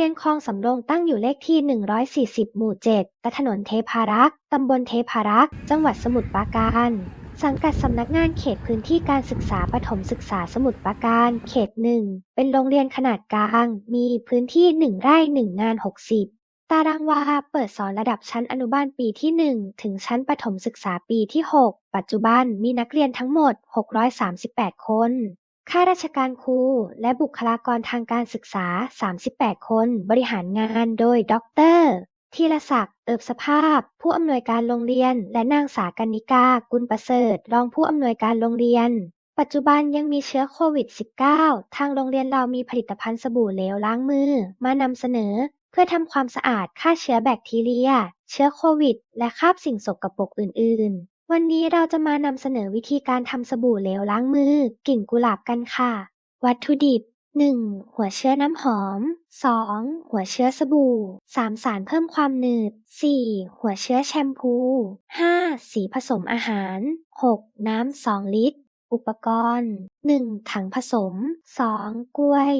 รียนคลองสำโรงตั้งอยู่เลขที่ 140 หมู่7ตถนนเทพารักษ์ ตำบลเทพารักษ์ จังหวัดสมุทรปราการ สังกัดสำนักงานเขตพื้นที่การศึกษาประถมศึกษาสมุทรปราการ เขตหนึ่ง เป็นโรงเรียนขนาดกลาง มีพื้นที่ 1 ไร่ 1 งาน 60ตารางวาเปิดสอนระดับชั้นอนุบาลปีที่ 1 ถึงชั้นประถมศึกษาปีที่ 6 ปัจจุบันมีนักเรียนทั้งหมด 638 คน ข้าราชการครู และบุคลากรทางการศึกษา 38 คน บริหารงานโดยดรธีรศักดิ์ เอิบสภาพ ผู้อำนวยการโรงเรียน และนางสากนิกา กุลประเสริฐ รองผู้อำนวยการโรงเรียน ปัจจุบันยังมีเชื้อโควิด -19 ทางโรงเรียนเรามีผลิตภัณฑ์สบู่เหลวล้างมือ มานำเสนอ เพื่อทำความสะอาดฆ่าเชื้อแบคทีเรีย เชื้อโควิด และคราบสิ่งสกปรกอื่น ๆ วันนี้เราจะมานำเสนอวิธีการทำสบู่เหลวล้างมือ กลิ่นกุหลาบกันค่ะ วัตถุดิบ 1. หัวเชื้อน้ำหอม 2. หัวเชื้อสบู่ 3. สารเพิ่มความหนืด 4. หัวเชื้อแชมพู 5. สีผสมอาหาร 6. น้ำ 2 ลิตร อุปกรณ์ 1. ถังผสม 2. กล้วย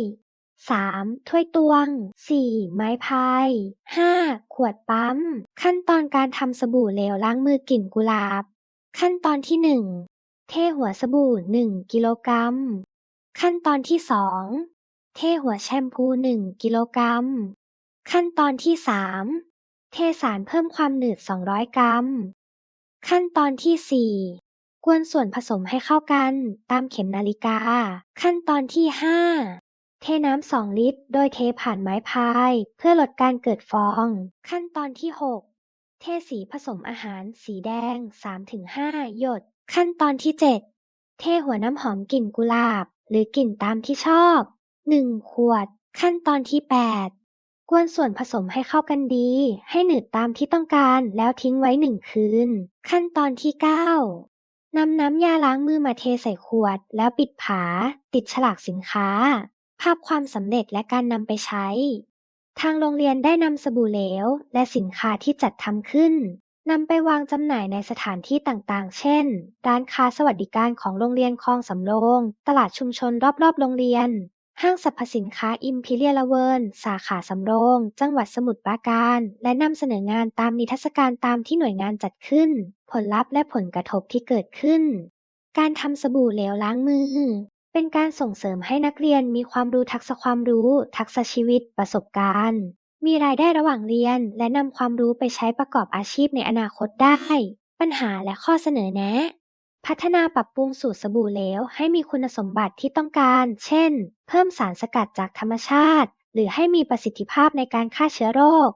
3. ถ้วยตวง 4. ไม้พาย 5. ขวดปั๊ม ขั้นตอนการทำสบู่เหลวล้างมือกลิ่นกุหลาบ ขั้นตอนที่1เทหัวสบู่1กิโลกรัม ขั้นตอนที่2เทหัวแชมพู1กิโลกรัม ขั้นตอนที่3เทสารเพิ่มความหนืด200กรัม ขั้นตอนที่4กวนส่วนผสมให้เข้ากันตามเข็มนาฬิกา ขั้นตอนที่5เทน้ำ2ลิตร โดยเทผ่านไม้พาย เพื่อลดการเกิดฟอง ขั้นตอนที่6 เทสีผสมอาหารสีแดง 3-5 หยด ขั้นตอนที่ 7 เทหัวน้ำหอมกลิ่นกุหลาบ หรือกลิ่นตามที่ชอบ 1 ขวด ขั้นตอนที่ 8 กวนส่วนผสมให้เข้ากันดี ให้หนืดตามที่ต้องการแล้วทิ้งไว้ 1 คืน ขั้นตอนที่ 9 นำน้ำยาล้างมือมาเทใส่ขวด แล้วปิดฝาติดฉลากสินค้า ภาพความสำเร็จและการนำไปใช้ ทางโรงเรียนได้นำสบู่เหลว และสินค้าที่จัดทำขึ้นนำไปวางจำหน่ายในสถานที่ต่างๆ เช่น ร้านค้าสวัสดิการของโรงเรียนคลองสำโรง ตลาดชุมชนรอบๆ โรงเรียน ห้างสรรพสินค้าอิมพีเรียลเวิร์นสาขาสำโรง จังหวัดสมุทรปราการ และนำเสนองานตามนิทรรศการตามที่หน่วยงานจัดขึ้น ผลลัพธ์และผลกระทบที่เกิดขึ้น การทำสบู่เหลวล้างมือ เป็นการส่งเสริมให้นักเรียนมีความรู้ทักษะความรู้ ทักษะชีวิต ประสบการณ์ มีรายได้ระหว่างเรียน และนำความรู้ไปใช้ประกอบอาชีพในอนาคตได้ ปัญหาและข้อเสนอแนะ พัฒนาปรับปรุงสูตรสบู่เหลวให้มีคุณสมบัติที่ต้องการ เช่น เพิ่มสารสกัดจากธรรมชาติ หรือให้มีประสิทธิภาพในการฆ่าเชื้อโรค